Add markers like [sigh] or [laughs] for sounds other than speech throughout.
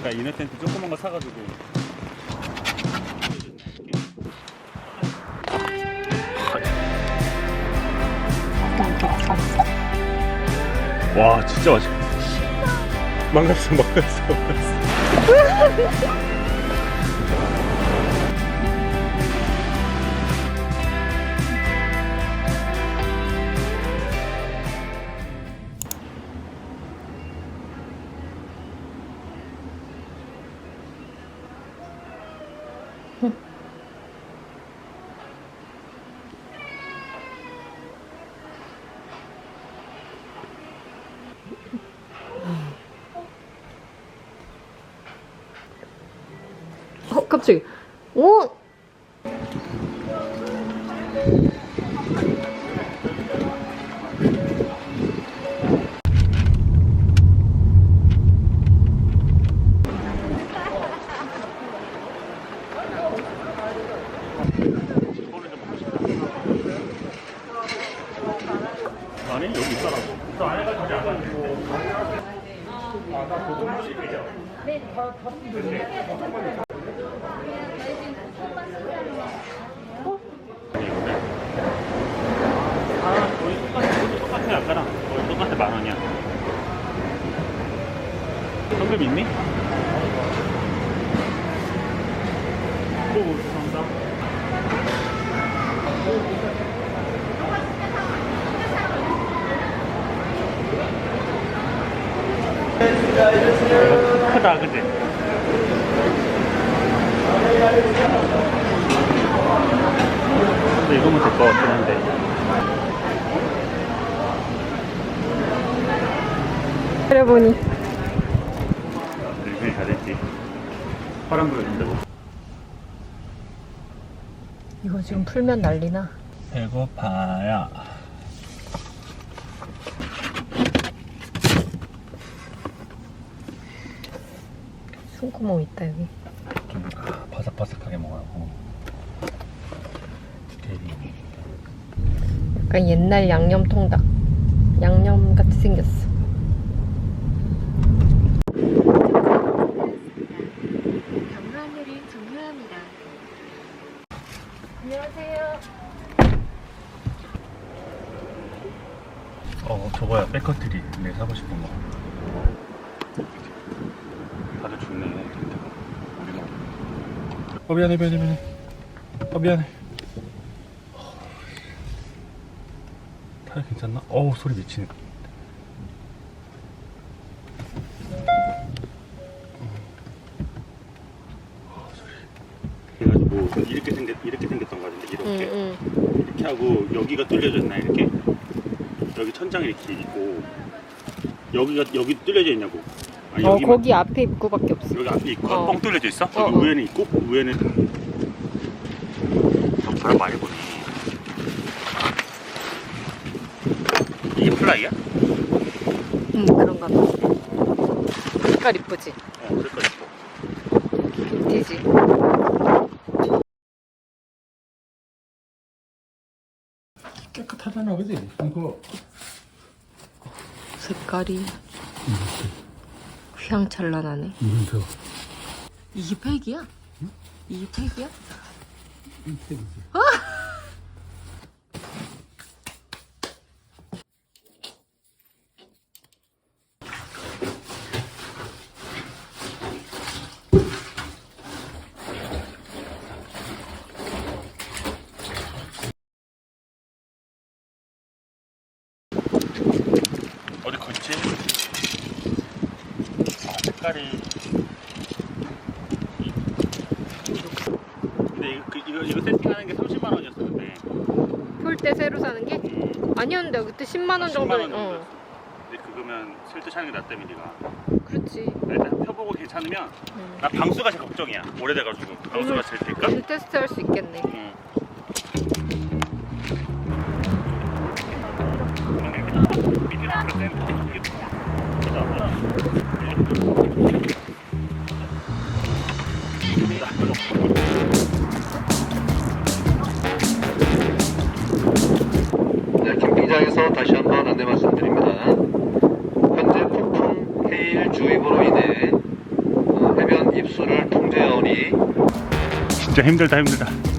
그러니까 이너 텐트 조그만 거 사가지고. 와 진짜 맛있어 망갔어 망갔어 망갔어 어, 갑자기. 오! 아니 여기 있더라고 저 안에 가지 않아 아, 거의 똑같아, 거의 똑같아, 아까랑. 거의 똑같아, 만 원이야. 현금 있니? 오, 감사합니다. 크다, 그지? 근데 이거면 될 것 같긴 한데. 그래 보니. 열심히 잘했지. 파란 불어준다고. 이거 지금 풀면 난리나. 배고파요. 숨구멍 있다, 여기. 좀 바삭바삭하게 먹어요. 약간 옛날 양념 통닭. 양념 같이 생겼어. 경로안내를 종료합니다. 안녕하세요. 어, 저거야, 내 사고 싶은 거. 다들 죽네. 우리만. 어, 미안해, 미안해, 미안해. 어, 미안해. 타이 괜찮나? 어우, 소리 미치네. 그래가지고 이렇게 생겼 이렇게 생겼던 거 같은데 이렇게 응, 응. 이렇게 하고 여기가 뚫려져 있나 이렇게 여기 천장이 이렇게 있고 여기가 여기 뚫려져 있냐고 아니 어, 여기만- 거기 앞에 입구밖에 없어. 여기 앞에 있고 어. 뻥 뚫려져 있어? 어, 여기 어. 위에는 있고 위에는 저 바람 많이 부네 이게 플라이야? 응, 그런가 봐. 색깔 이쁘지? 어 색깔 있고 빈티지. 깨끗하잖아 그지? 이거 색깔이 휘황찬란하네. 저 이게 팩이야? 이게 팩이야? 어 색깔이 근데 이거, 그, 이거 이거 세팅하는 게 30만 원이었어 근데 폴때 새로 사는 게? 아니었는데 그때 10만 원 10만 정도. 원 어, 정도였어 근데 그거면 슬트 차는 게 낫다며 니가 그렇지. 일단 펴보고 괜찮으면 응. 나 방수가 제일 걱정이야 오래돼가지고 방수가 제일 될까? 오늘 테스트 할 수 있겠네. 응. 네, 캠핑장에서 다시 한번 안내 말씀드립니다. 현재 폭풍 해일 주의보로 인해 어, 준비. 진짜 힘들다 힘들다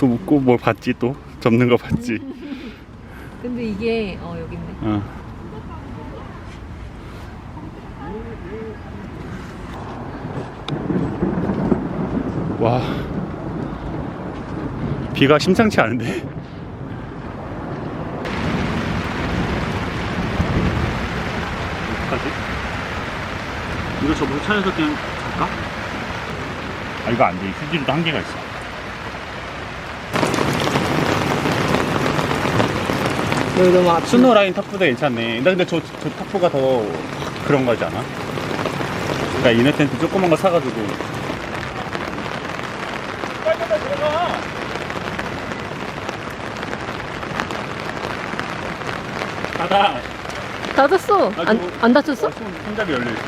또 묻고 뭘 봤지 또 접는 거 봤지 근데 이게 어 여기 있네. 어. 와 비가 심상치 않은데 어떡하지? 이거 저보고 차에서 그냥 갈까? 아 이거 안돼 휴지로도 한계가 있어 여기 너무 아프. 스노 라인 탑보다 괜찮네. 나 근데 저, 저 탑보가 더 그런 거지 않아? 그러니까 이너 텐트 조그만 거 사가지고. 빨리 빨리 들어가. 닫아. 닫았어. 아, 안, 안 닫혔어? 어, 손- 손잡이 열려 있어.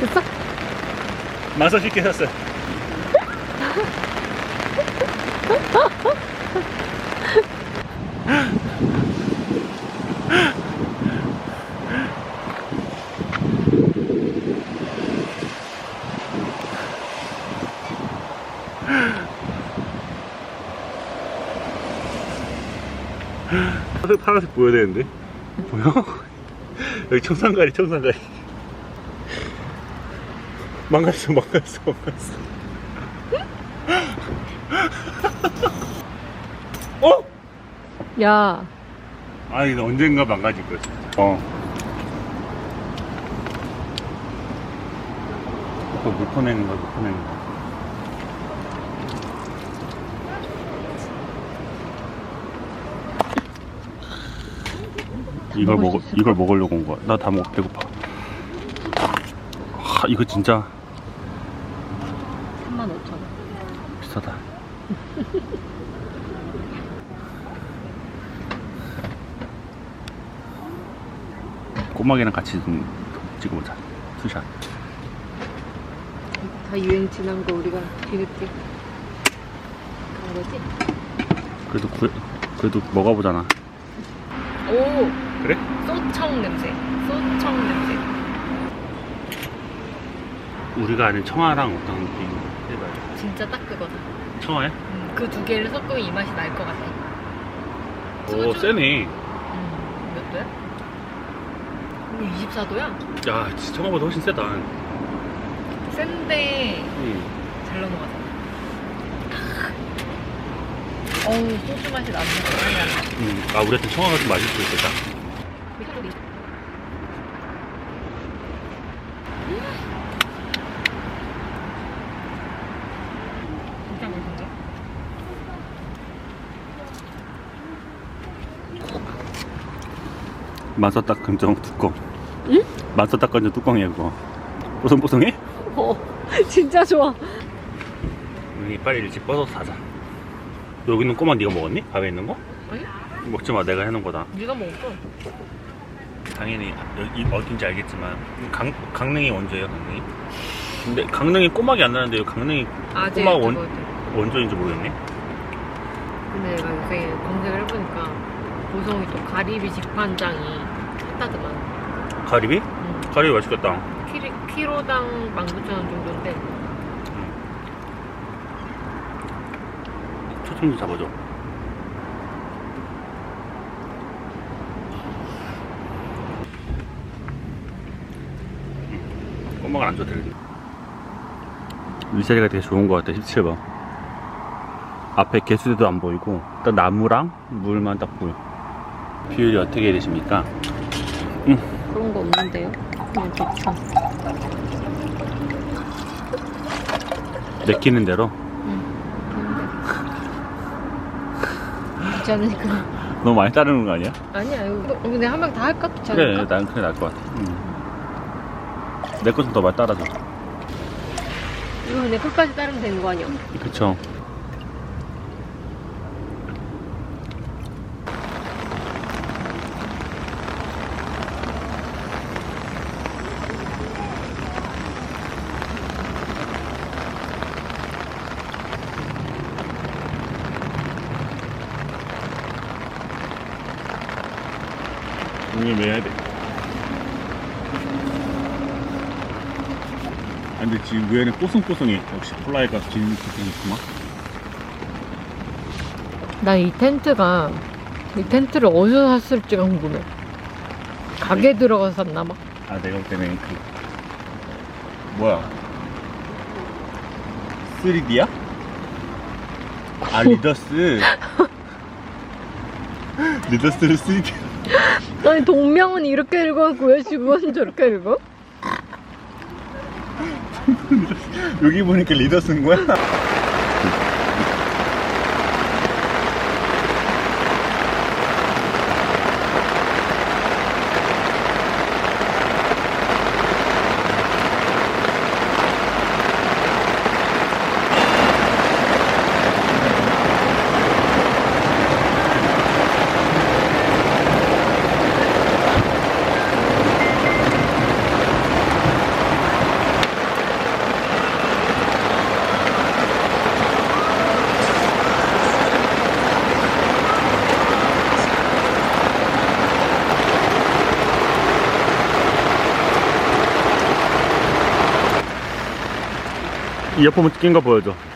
됐어? 마서 쉽게 샀어. [laughs] 파란색, 파란색 보여야 되는데 보여? 여기 청산가리 청산가리 망갔어 망갔어 망갔어 어? 야, 아 이거 언젠가 망가질 거야 진짜 어. 또물 퍼내는 거물 퍼내는 거 이걸 먹 이걸 먹으려고 온 거야. 나 다 먹 배고파. 하, 이거 진짜 3만 5천 원. 비싸다. 꼬막이랑 같이 좀 찍어보자. 투샷. 다 유행 지난 거 우리가 뒤늦게 그런 거지? 그래도 구, 그래도 먹어보잖아. 오, 그래? 소청 냄새. 소청 냄새. 우리가 아는 청아랑 어떤 느낌? 해봐요. 진짜 딱 그거다. 청아야? 음, 그 두 개를 섞으면 이 맛이 날 것 같아. 오 소주? 세네. 음, 몇 도야? 이거 24도야? 야 진짜 청아보다 훨씬 세다. 센데 응. 잘 넘어가잖아. 어우, 소주 맛이 나는 거 응. 아 우리한테 청아가 좀 맛있을 수 있겠다. 진짜 맛있는데? 마사딱 금정 뚜껑. 응? 마사딱 건져 뚜껑이야 그거. 뽀송뽀송해? 어, 진짜 좋아. 우리 빨리 일찍 뻗어서 사자. 여기 있는 꼬마 네가 먹었니? 밥에 있는 거? 아니? 먹지 마. 내가 해놓은 거다. 네가 먹었어. 당연히 여기 어딘지 알겠지만 강, 강릉이 원조예요 강릉이. 근데 강릉이 꼬막이 안 나는데 강릉이 아직 꼬막 원-. 원조인지 모르겠네. 근데 내가 요새 검색을 해보니까 보성이 또 가리비 직판장이 핫하더만. 가리비? 응. 가리비 맛있겠다. 키리, 키로당 19,000원 정도인데 초점 좀 잡아줘. 음, 꼬막은 안 줘도 되겠네. 위자리가 되게 좋은 것 같아, 17번. 앞에 개수대도 안 보이고, 딱 나무랑 물만 딱 보여. 비율이 어떻게 되십니까? 음, 그런 거 없는데요? 그냥 대충. 내키는 대로 그렇지 않으니까. [laughs] 너무 많이 따르는 거 아니야? 아니야, 이거 근데 한명다 할까? 그래 않을까? 난 그래 나을 것 같아 내거좀더 많이 따라줘 이거 근데 끝까지 따르면 되는 거 아니야? 그쵸 왜 해야 돼? 아, 근데 지금 위에는 뽀송뽀송해. 역시 폴라이가 지금 기분이 좋구만. 난이 텐트가 이 텐트를 어디서 샀을지가 궁금해. 가게 들어가서 샀나 봐. 아, 내가 볼 때는 그, 뭐야. 3D야? 아, [laughs] 리더스. [laughs] 리더스를 3D. 아니 동명은 이렇게 읽어갖고 왜 지구는 저렇게 읽어? [laughs] 여기 보니까 리더스인 거야? 이어폰 낀거 보여줘. 어.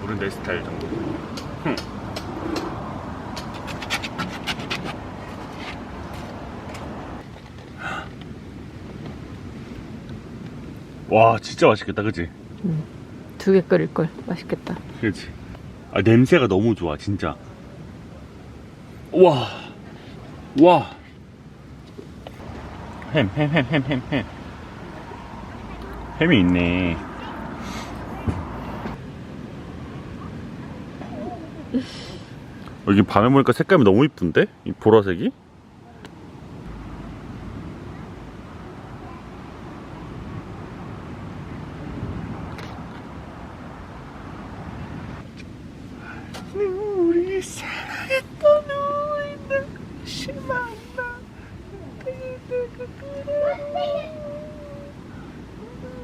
물은, 스타일 정도. 흠. 와, 진짜 맛있겠다, 그치? 두개 끓일 걸 맛있겠다. 그렇지. 아, 냄새가 너무 좋아, 진짜. 와, 와. 햄, 햄, 햄, 햄, 햄, 햄. 햄이 있네. 여기 밤에 보니까 색감이 너무 이쁜데? 이 보라색이? 사랑했던 우리는 심한다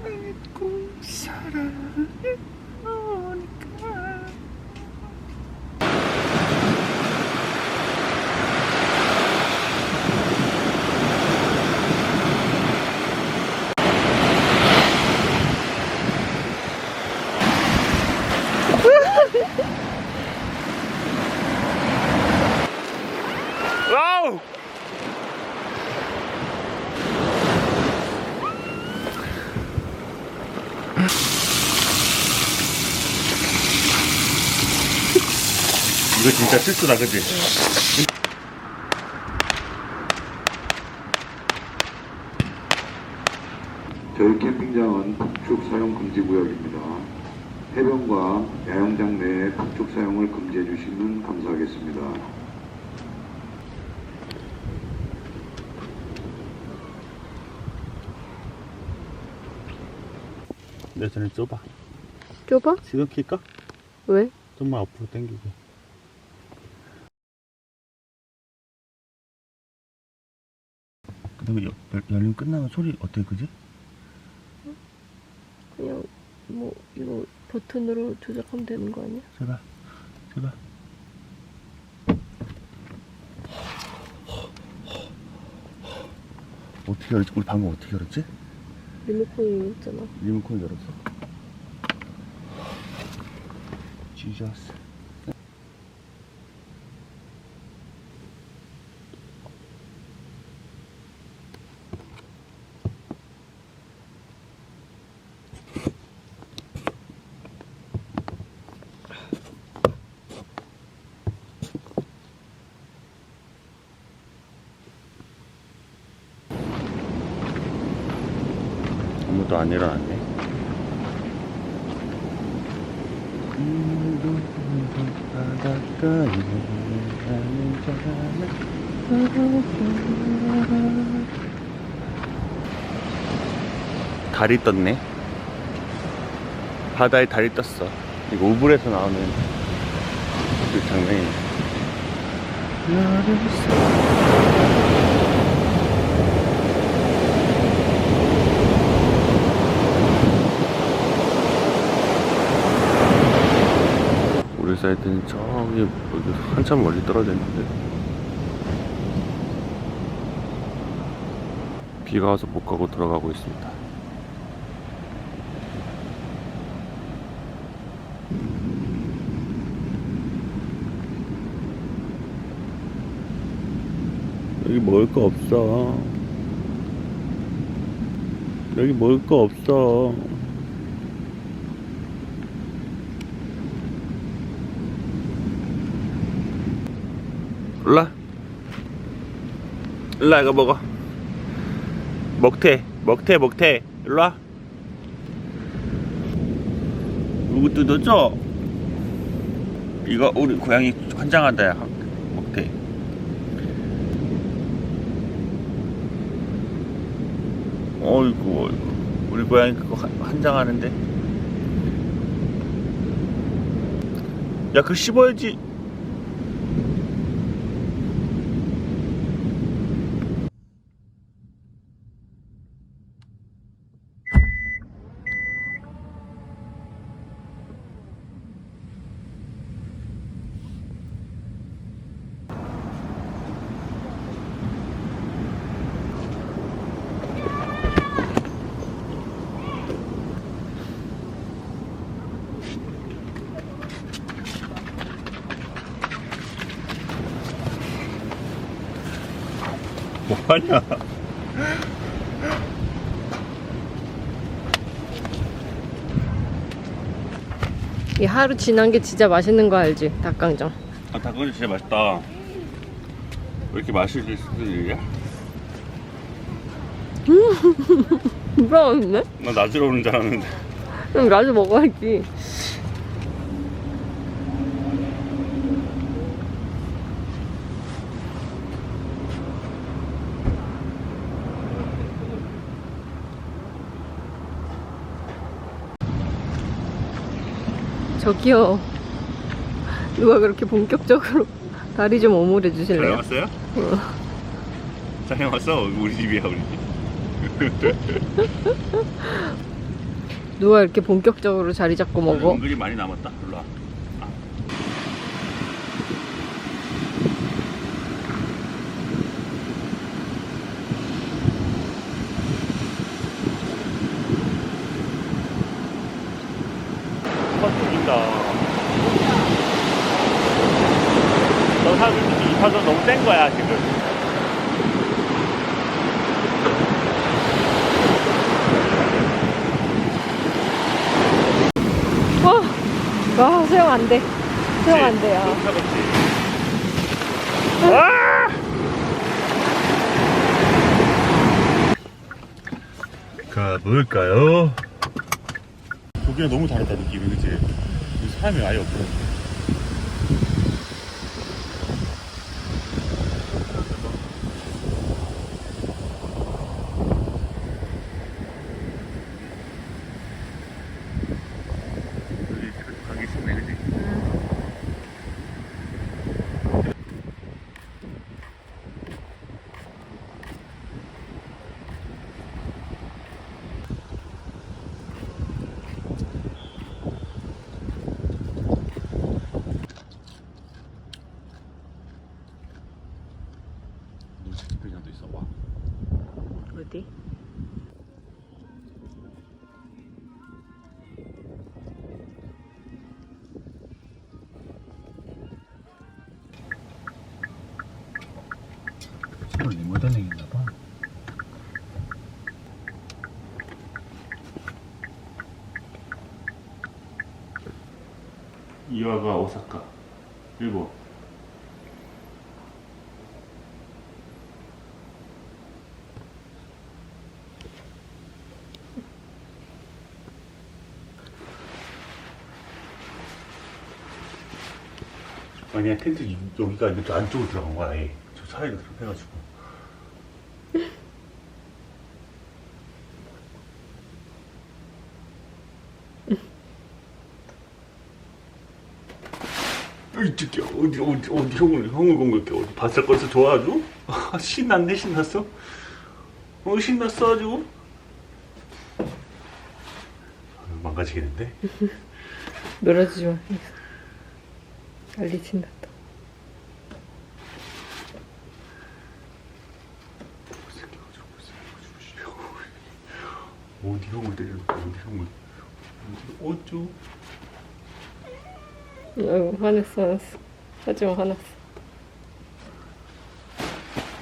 내꿈 사랑해 오니까 와우! 이거 진짜 실수다, 그지? 저희 캠핑장은 북축 사용 금지 구역입니다. 해변과 야영장 내에 북축 사용을 금지해 주시면 감사하겠습니다. 내 전에 좁아. 좁아? 지금 킬까? 왜? 좀만 앞으로 당기고. 근데 여, 열, 열림 끝나면 소리 어때, 그지? 그냥 뭐 이거 버튼으로 조작하면 되는 거 아니야? 제발 제발 어떻게 열었지? 우리 방금 어떻게 열었지? 리모컨이 있잖아. 리모컨 열었어 지저스 아무도 안 일어났네. 달이 떴네. 바다에 달이 떴어. 이거 우불에서 나오는 그 장면이네. 사이트는 저기 어디 한참 멀리 떨어져 있는데 비가 와서 못 가고 돌아가고 있습니다. 여기 먹을 거 없어. 여기 먹을 거 없어. 일라? 일라 이거 먹어. 먹태 먹태 먹태. 일로와. 누구 뜯었죠? 이거 우리 고양이 환장한다 야. 먹태. 어이구 어이구. 우리 고양이 그거 환- 환장하는데? 야 그거 씹어야지 하냐 이 하루 지난 게 진짜 맛있는 거 알지? 닭강정. 아 닭강정 진짜 맛있다 왜 이렇게 맛있을 일이야? [laughs] 진짜 맛있네? 나 낮으러 오는 줄 알았는데 그럼 나도 먹어야지. 저기요. 누가 그렇게 본격적으로 [laughs] 다리 좀 오므려 잘 주실래요? 나왔어요? 잘 나왔어 우리 집이야 우리 집 [laughs] 누가 이렇게 본격적으로 자리 잡고 먹어? 은근히 많이 남았다 일로 와 컷 죽인다 너 사실 이 타선 너무 센 거야 지금 와, 와 수영 안 돼. 수영 안 돼요. 아! 가볼까요? 여기랑 너무 다르다 느낌이 그치? 사람이 아예 없어 여기 가기 싫네 그치? 캠핑장도 있어 와 어디? 서울 리모델링 있나봐 이와가 오사카 일본 아니야 텐트 이- 여기가 이렇게 안쪽으로 들어간 거야 저 사이로 들어가가지고 이 새끼 어디 어디 어디 형을 형을 공격해? 어디 바싹거려서 좋아 아주 아, 신났네 신났어. 어 신났어 아주. 아, 망가지겠는데? [laughs] 놀아주지 마. 난리 친다. 또. 어디 형을 때려 어디 형을 어디 어쩌 아이고 화냈어 화냈어. 하지마 화났어.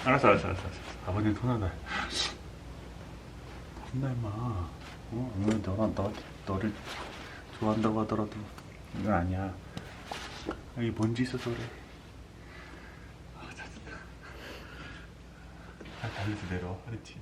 알았어 알았어 알았어, 알았어. 아버님 토나다 혼나 임마 어? 왜 너가 너, 너를 좋아한다고 하더라도 이건 아니야 여기 먼지 있어서 그래 아 짜증나 아 달려서 내려와 알았지